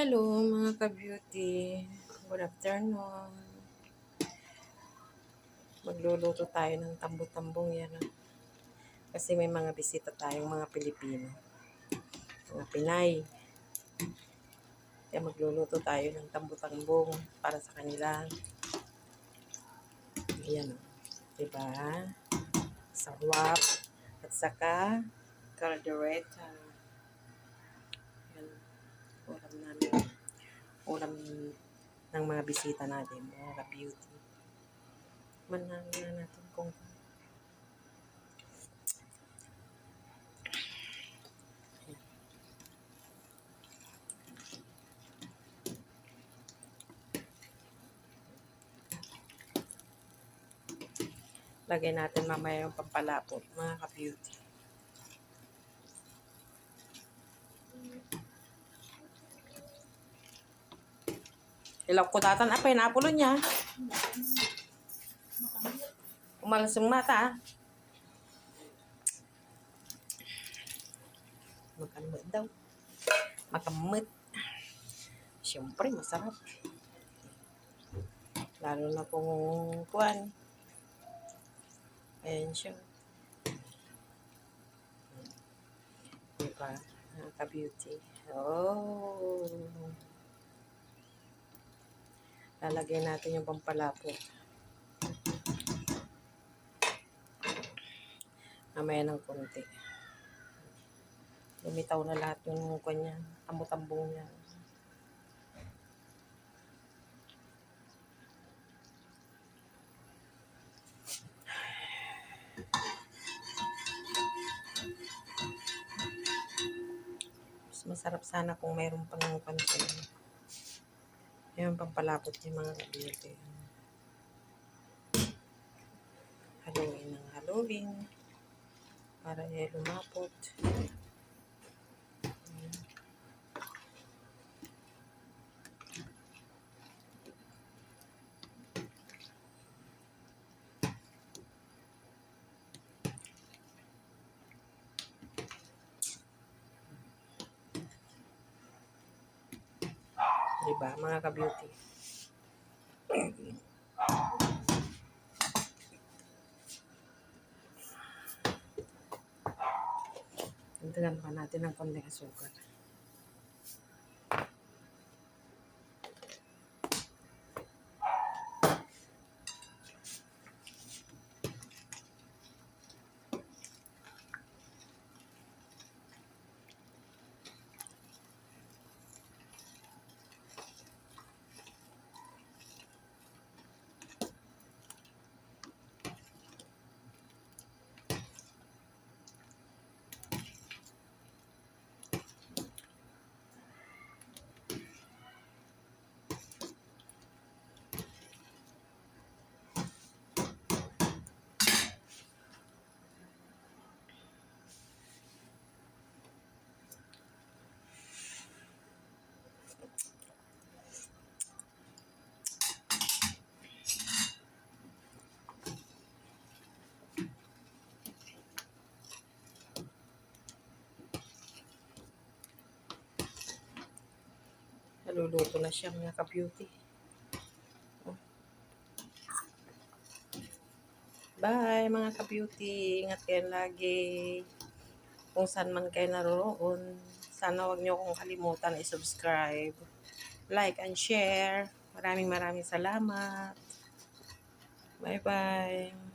Hello mga ka-beauty. Good afternoon. Magluluto tayo ng tambo-tambong yan. ah. Kasi may mga bisita tayong mga Pilipino. Mga Pinay. Kaya magluluto tayo ng tambo-tambong para sa kanila. Ayan. oh. Diba? Sawap. At saka caldereta. Yan. Ulam namin. Ulam ng mga bisita natin. Mga beauty. Manangin na natin kung lagay natin mamaya yung pampalapot, mga ka-beauty. Ilaw ko tatan apa yung napulo niya. Umalas yung mata. Makamit daw. Makamit. Siyempre, masarap. Lalo na kung kuwan. Ayan siya. Diba? Nakaka-beauty. Oh. Lalagyan natin yung pampalapot. Mamaya ng konti. Lumitaw na lahat yung kanya. Tambo-tambong niya. Mas masarap sana kung mayroon pang pansin. Ayan, pampalapot yung mga kabiyete. Haluin ng haluin. Para eh lumapot. Diba, mga ka-beauty? Dagdagan pa natin ng konting asukal. Naluluto na siya mga ka-beauty. Bye mga ka-beauty. Ingat kayo lagi. Kung saan man kayo naroon. Sana wag niyo akong kalimutan i-subscribe. Like and share. Maraming maraming salamat. Bye-bye.